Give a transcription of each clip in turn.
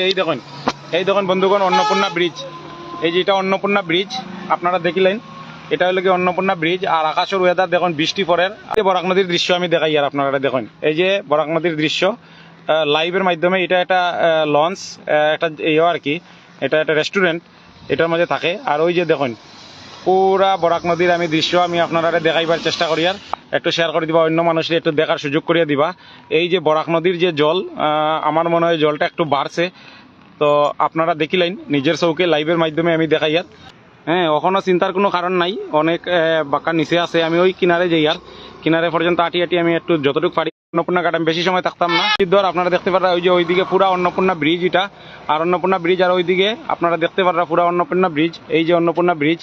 এই দেখুন এই দেখুন বন্ধুগণ, অন্নপূর্ণা ব্রিজ। এই যে, এটা অন্নপূর্ণা ব্রিজ। আপনারা দেখিলেন, এটা হলো কি অন্নপূর্ণা ব্রিজ। আর আকাশের ওয়েদার দেখুন, বৃষ্টি পরের বরাক নদীর দৃশ্য আমি দেখাই আর আপনারা দেখুন। এই যে বরাক নদীর দৃশ্য লাইভের মাধ্যমে এটা একটা লঞ্চ একটা ইয়ে আর কি, এটা একটা রেস্টুরেন্ট এটার মধ্যে থাকে। আর ওই যে দেখুন, পুরা বরাক নদীর আমি দৃশ্য আমি আপনারা দেখাইবার চেষ্টা করি আর। একটু শেয়ার করে দিবা, অন্য মানুষের একটু দেখার সুযোগ করিয়ে দিবা। এই যে বরাক নদীর যে জল আমার মনে হয় জলটা একটু বাড়ছে। তো আপনারা দেখিলেন নিজের চৌকে লাইভের মাধ্যমে আমি দেখাই আর। হ্যাঁ ওখানে চিন্তার কোনো কারণ নাই। অনেক বাঁকা নিচে আছে। আমি ওই কিনারে যাই আর। কিনারে পর্যন্ত আটি আটি আমি একটু যতটুকু পারি। অন্নপূর্ণা আমি বেশি সময় থাকতাম না। ধর আপনারা দেখতে পারা ওই যে ওইদিকে পুরা অন্নপূর্ণা ব্রিজ এটা। আর অন্নপূর্ণা ব্রিজ আর ওইদিকে আপনারা দেখতে পারা পুরা অন্নপূর্ণা ব্রিজ এই যে অন্নপূর্ণা ব্রিজ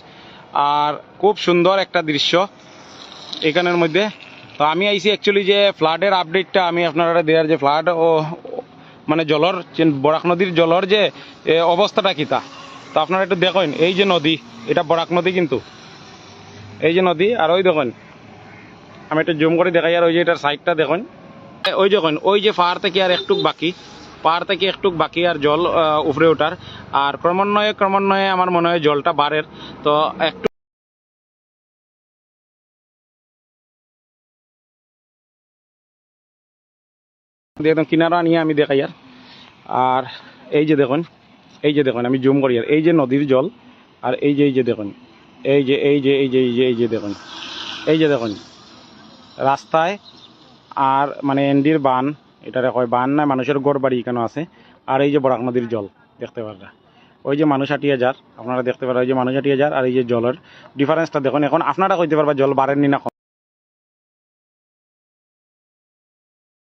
আর খুব সুন্দর একটা দৃশ্য। এখানের মধ্যে। তো আমি আইছি অ্যাকচুয়ালি যে ফ্লাডের আপডেটটা আমি আপনারা দেওয়ার যে ফ্লাড ও মানে জলর বরাক নদীর জলর যে অবস্থাটা কিতা তো? আপনারা একটু দেখেন, এই যে নদী, এটা বরাক নদী কিন্তু। এই যে নদী আর ওই দেখেন, আমি একটু জুম করে দেখাই, আর ওই যে এটার সাইডটা দেখুন। ওই দেখুন, ওই যে পাহাড় থেকে আর একটু বাকি, পাহাড় থেকে একটু বাকি আর জল উপরে ওঠার। আর ক্রমান্বয়ে ক্রমান্বয়ে আমার মনে হয় জলটা বাড়ের। তো একটু একদম কিনারা নিয়ে আমি দেখাই আর আর এই যে দেখুন, এই যে দেখুন, আমি জুম করি আর এই যে নদীর জল, আর এই যে এই যে দেখুন, এই যে এই যে এই যে এই যে এই যে দেখুন, এই যে দেখুন রাস্তায় আর মানে এন্ডির বান এটারে কয় বান না মানুষের গড় বাড়ি এখানে আছে, আর এই যে বরাক নদীর জল, দেখতে পাররা ওই যে মানুষ হাঁটিয়ে যার আপনারা দেখতে পারেন ওই যে মানুষ হাঁটিয়ে যার আর এই যে জলের ডিফারেন্সটা দেখুন, এখন আপনারা কইতে পারবা জল বাড়েননি না